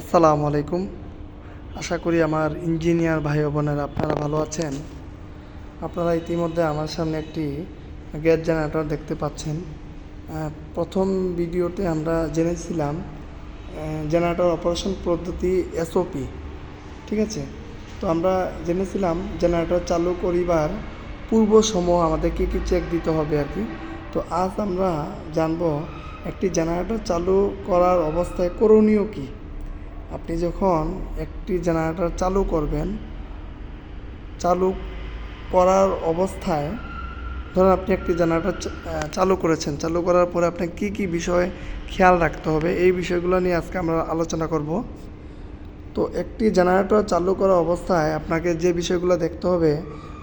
আসসালামু আলাইকুম। আশা করি আমার ইঞ্জিনিয়ার ভাই বোনেরা আপনারা ভালো আছেন। আপনারা ইতিমধ্যে আমার সামনে একটি গ্যাস জেনারেটর দেখতে পাচ্ছেন। প্রথম ভিডিওতে আমরা জেনেছিলাম জেনারেটর অপারেশন পদ্ধতি এসওপি ঠিক আছে? তো আমরা জেনেছিলাম জেনারেটর চালু করিবার পূর্ব সময় আমাদের কী কী চেক দিতে হবে আর কি। তো আজ আমরা জানব, একটি জেনারেটর চালু করার অবস্থায় করণীয় কী? আপনি যখন একটি জেনারেটর চালু করবেন, চালু করার অবস্থায় ধরুন আপনি একটি জেনারেটর চালু করেছেন, চালু করার পরে আপনাকে কী কী বিষয় খেয়াল রাখতে হবে এই বিষয়গুলো নিয়ে আজকে আমরা আলোচনা করব। তো একটি জেনারেটর চালু করা অবস্থায় আপনাকে যে বিষয়গুলো দেখতে হবে,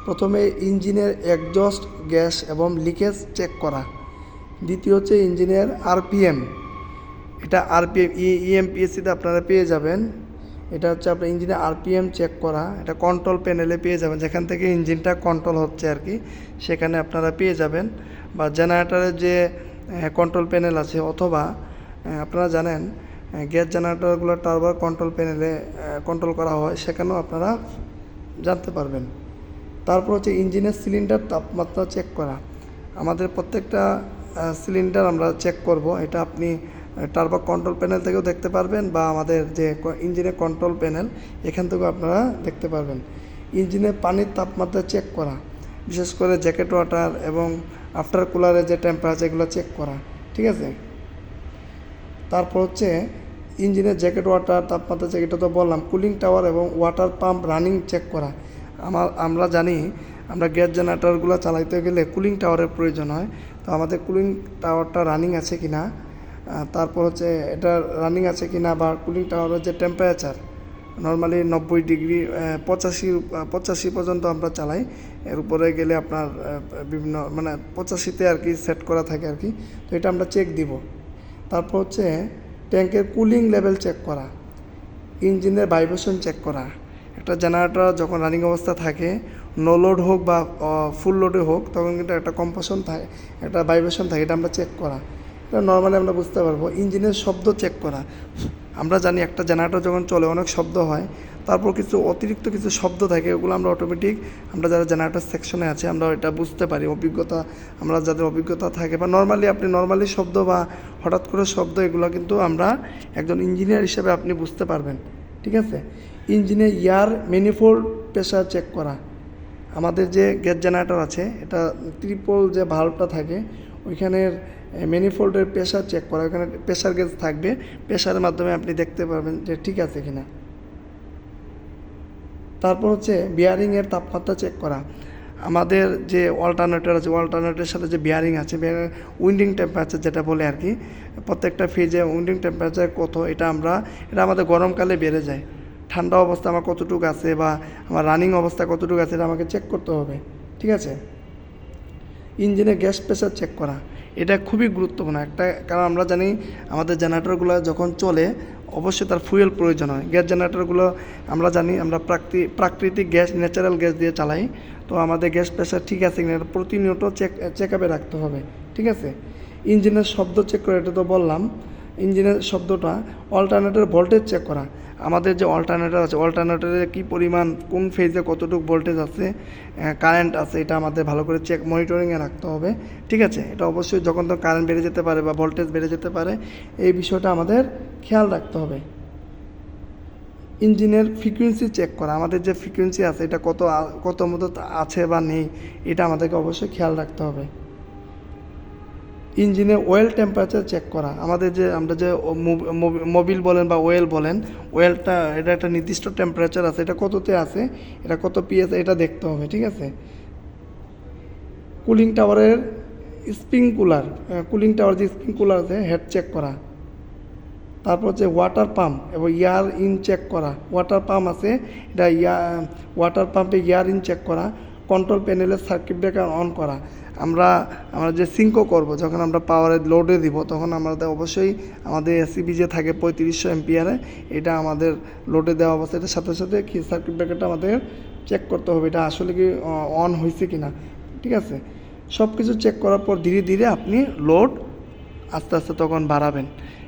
প্রথমে ইঞ্জিনের একজস্ট গ্যাস এবং লিকেজ চেক করা। দ্বিতীয় হচ্ছে ইঞ্জিনের আরপিএম এটা আরপিএম ইএমপিএসসিতে আপনারা পেয়ে যাবেন। এটা হচ্ছে আপনার ইঞ্জিনের আরপিএম চেক করা। এটা কন্ট্রোল প্যানেলে পেয়ে যাবেন। যেখান থেকে ইঞ্জিনটা কন্ট্রোল হচ্ছে আর কি, সেখানে আপনারা পেয়ে যাবেন। বা জেনারেটারের যে কন্ট্রোল প্যানেল আছে, অথবা আপনারা জানেন গ্যাস জেনারেটরগুলো টার্বার কন্ট্রোল প্যানেলে কন্ট্রোল করা হয়, সেখানেও আপনারা জানতে পারবেন। তারপর হচ্ছে ইঞ্জিনের সিলিন্ডার তাপমাত্রা চেক করা। আমাদের প্রত্যেকটা সিলিন্ডার আমরা চেক করব। এটা আপনি টার্বো কন্ট্রোল প্যানেল থেকেও দেখতে পারবেন বা আমাদের যে ইঞ্জিনের কন্ট্রোল প্যানেল এখান থেকেও আপনারা দেখতে পারবেন। ইঞ্জিনের পানির তাপমাত্রা চেক করা, বিশেষ করে জ্যাকেট ওয়াটার এবং আফটার কুলারের যে টেম্পারেচার এগুলো চেক করা, ঠিক আছে? তারপর হচ্ছে ইঞ্জিনের জ্যাকেট ওয়াটার তাপমাত্রা চেক এটা তো বললাম কুলিং টাওয়ার এবং ওয়াটার পাম্প রানিং চেক করা। আমার, আমরা জানি, আমরা গ্যাস জেনারেটরগুলো চালাইতে গেলে কুলিং টাওয়ারের প্রয়োজন হয়। তো আমাদের কুলিং টাওয়ারটা রানিং আছে কি না তারপর হচ্ছে এটা রানিং আছে কি না বা কুলিং টাওয়ারের যে টেম্পারেচার নর্মালি নব্বই ডিগ্রি পঁচাশি পঁচাশি পর্যন্ত আমরা চালাই। এর উপরে গেলে আপনার বিভিন্ন মানে পঁচাশিতে আর কি সেট করা থাকে আর কি। তো এটা আমরা চেক দিব। তারপর হচ্ছে ট্যাঙ্কের কুলিং লেভেল চেক করা, ইঞ্জিনের ভাইব্রেশন চেক করা। একটা জেনারেটর যখন রানিং অবস্থা থাকে নো লোড হোক বা ফুল লোডে হোক, তখন কিন্তু একটা কম্পাসন থাকে, একটা ভাইব্রেশন থাকে, এটা আমরা চেক করা। নর্মালি আমরা বুঝতে পারব। ইঞ্জিনের শব্দ চেক করা। আমরা জানি একটা জেনারেটর যখন চলে, অনেক শব্দ হয়, তারপর কিছু অতিরিক্ত কিছু শব্দ থাকে, ওগুলো আমরা অটোমেটিক আমরা যারা জেনারেটর সেকশনে আছে, আমরা এটা বুঝতে পারি। অভিজ্ঞতা, আমরা যাদের অভিজ্ঞতা থাকে, বা নর্মালি আপনি নর্মালি শব্দ বা হঠাৎ করে শব্দ, এগুলো কিন্তু আমরা একজন ইঞ্জিনিয়ার হিসেবে আপনি বুঝতে পারবেন। ঠিক আছে? ইঞ্জিনে ইয়ার ম্যানিফোল্ড প্রেশার চেক করা। আমাদের যে গ্যাস জেনারেটর আছে, এটা ট্রিপল যে ভাল্বটা থাকে, ওইখানের ম্যানিফোল্ডের প্রেশার চেক করা ওখানে প্রেশার গেজ থাকবে। প্রেশারের মাধ্যমে আপনি দেখতে পারবেন যে ঠিক আছে কিনা। তারপর হচ্ছে বিয়ারিংয়ের তাপমাত্রা চেক করা। আমাদের যে অল্টারনেটর আছে অল্টারনেটের সাথে যে বিয়ারিং আছে উইন্ডিং টেম্পারেচার যেটা বলে আর কি, প্রত্যেকটা ফ্রিজে উইন্ডিং টেম্পারেচার কত, এটা আমরা, এটা আমাদের গরমকালে বেড়ে যায়। ঠান্ডা অবস্থা আমার কতটুকু আছে বা আমার রানিং অবস্থা কতটুকু আছে, এটা আমাকে চেক করতে হবে। ঠিক আছে? ইঞ্জিনে গ্যাস প্রেশার চেক করা। এটা খুবই গুরুত্বপূর্ণ। একটা, কারণ আমরা জানি আমাদের জেনারেটরগুলো যখন চলে, অবশ্যই তার ফুয়েল প্রয়োজন হয়। গ্যাস জেনারেটরগুলো আমরা জানি আমরা প্রাকৃ প্রাকৃতিক গ্যাস ন্যাচারাল গ্যাস দিয়ে চালাই। তো আমাদের গ্যাস প্রেশার ঠিক আছে কিনা এটা প্রতিনিয়ত চেক চেক আপে রাখতে হবে। ঠিক আছে? ইঞ্জিনের শব্দ চেক করে এটা তো বললাম। ইঞ্জিনের শব্দটা অল্টারনেটর ভোল্টেজ চেক করা। আমাদের যে অল্টারনেটর আছে, অল্টারনেটরে কী পরিমাণ, কোন ফেজে কতটুকু ভোল্টেজ আছে কারেন্ট আছে, এটা আমাদের ভালো করে চেক মনিটরিংয়ে রাখতে হবে। ঠিক আছে? এটা অবশ্যই যখন তখন কারেন্ট বেড়ে যেতে পারে বা ভোল্টেজ বেড়ে যেতে পারে, এই বিষয়টা আমাদের খেয়াল রাখতে হবে। ইঞ্জিনের ফ্রিকুয়েন্সি চেক করা। আমাদের যে ফ্রিকুয়েন্সি আছে, এটা কত কত মতো আছে বা নেই, এটা আমাদেরকে অবশ্যই খেয়াল রাখতে হবে। ইঞ্জিনে ওয়েল টেম্পারেচার চেক করা। আমাদের যে, আমরা যে মোবিল বলেন বা ওয়েল বলেন ওয়েলটা এটা একটা নির্দিষ্ট টেম্পারেচার আছে। এটা কততে আছে? এটা কত পিএস এটা দেখতে হবে, ঠিক আছে? কুলিং টাওয়ারের স্প্রিং কুলার কুলিং টাওয়ার যে স্প্রিং কুলার আছে হেড চেক করা। তারপর হচ্ছে ওয়াটার পাম্প এবং ইয়ার ইন চেক করা। ওয়াটার পাম্প আছে, এটা ইয়া ওয়াটার পাম্পে ইয়ার ইন চেক করা। কন্ট্রোল প্যানেলের সার্কিট ব্রেকার অন করা। আমরা আমরা যে সিঙ্কও করব, যখন আমরা পাওয়ারে লোডে দিব, তখন আমাদের অবশ্যই আমাদের এসিবি যে থাকে পঁয়ত্রিশশো এমপিয়ারে এটা আমাদের লোডে দেওয়া অবস্থা। এটার সাথে সাথে কি সার্কিট ব্রেকারটা আমাদের চেক করতে হবে, এটা আসলে কি অন হয়েছে কি না ঠিক আছে? সব কিছু চেক করার পর ধীরে ধীরে আপনি লোড আস্তে আস্তে তখন বাড়াবেন।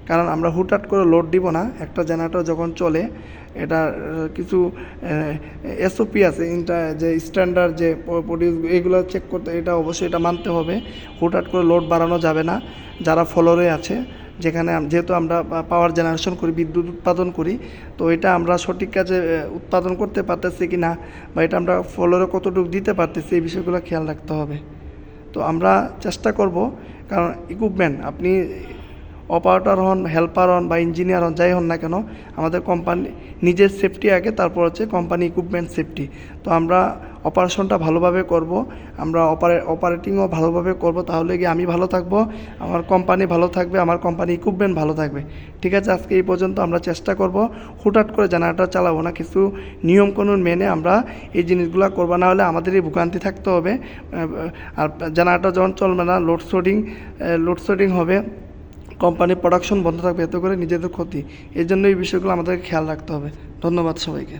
কারণ আমরা হুটহাট করে লোড দিব না। একটা জেনারেটর যখন চলে, এটা কিছু এসওপি আছে ইন্টার যে স্ট্যান্ডার্ড যে প্রডিউস এগুলো চেক করতে, এটা অবশ্যই এটা মানতে হবে। হুটহাট করে লোড বাড়ানো যাবে না। যারা ফলোরে আছে, যেখানে যেহেতু আমরা পাওয়ার জেনারেশন করি, বিদ্যুৎ উৎপাদন করি, তো এটা আমরা সঠিক কাজে উৎপাদন করতে পারতেছি কি না বা এটা আমরা ফলোরে কতটুকু দিতে পারতেছি, এই বিষয়গুলো খেয়াল রাখতে হবে। তো আমরা চেষ্টা করব, কারণ ইকুইপমেন্ট আপনি অপারেটর হন, হেল্পার হন বা ইঞ্জিনিয়ার হন, যাই হন না কেন, আমাদের কোম্পানি নিজের সেফটি আগে, তারপর হচ্ছে কোম্পানি ইকুইপমেন্ট সেফটি তো আমরা অপারেশনটা ভালোভাবে করব, আমরা অপারে অপারেটিংও ভালোভাবে করব, তাহলে গিয়ে আমি ভালো থাকব, আমার কোম্পানি ভালো থাকবে, আমার কোম্পানি ইকুইপমেন্ট ভালো থাকবে। ঠিক আছে, আজকে এই পর্যন্ত আমরা চেষ্টা করব, হুটহাট করে জেনারেটর চালাবো না, কিছু নিয়ম নিয়মকানুন মেনে আমরা এই জিনিসগুলো করব, না হলে আমাদেরই ভোগান্তি থাকতে হবে। আর জেনারেটর যখন চলবে না লোডশেডিং লোডশেডিং হবে। কোম্পানির প্রোডাকশন বন্ধ থাকবে, এতে করে নিজেদের ক্ষতি। এই জন্য এই বিষয়গুলো আমাদেরকে খেয়াল রাখতে হবে। ধন্যবাদ সবাইকে।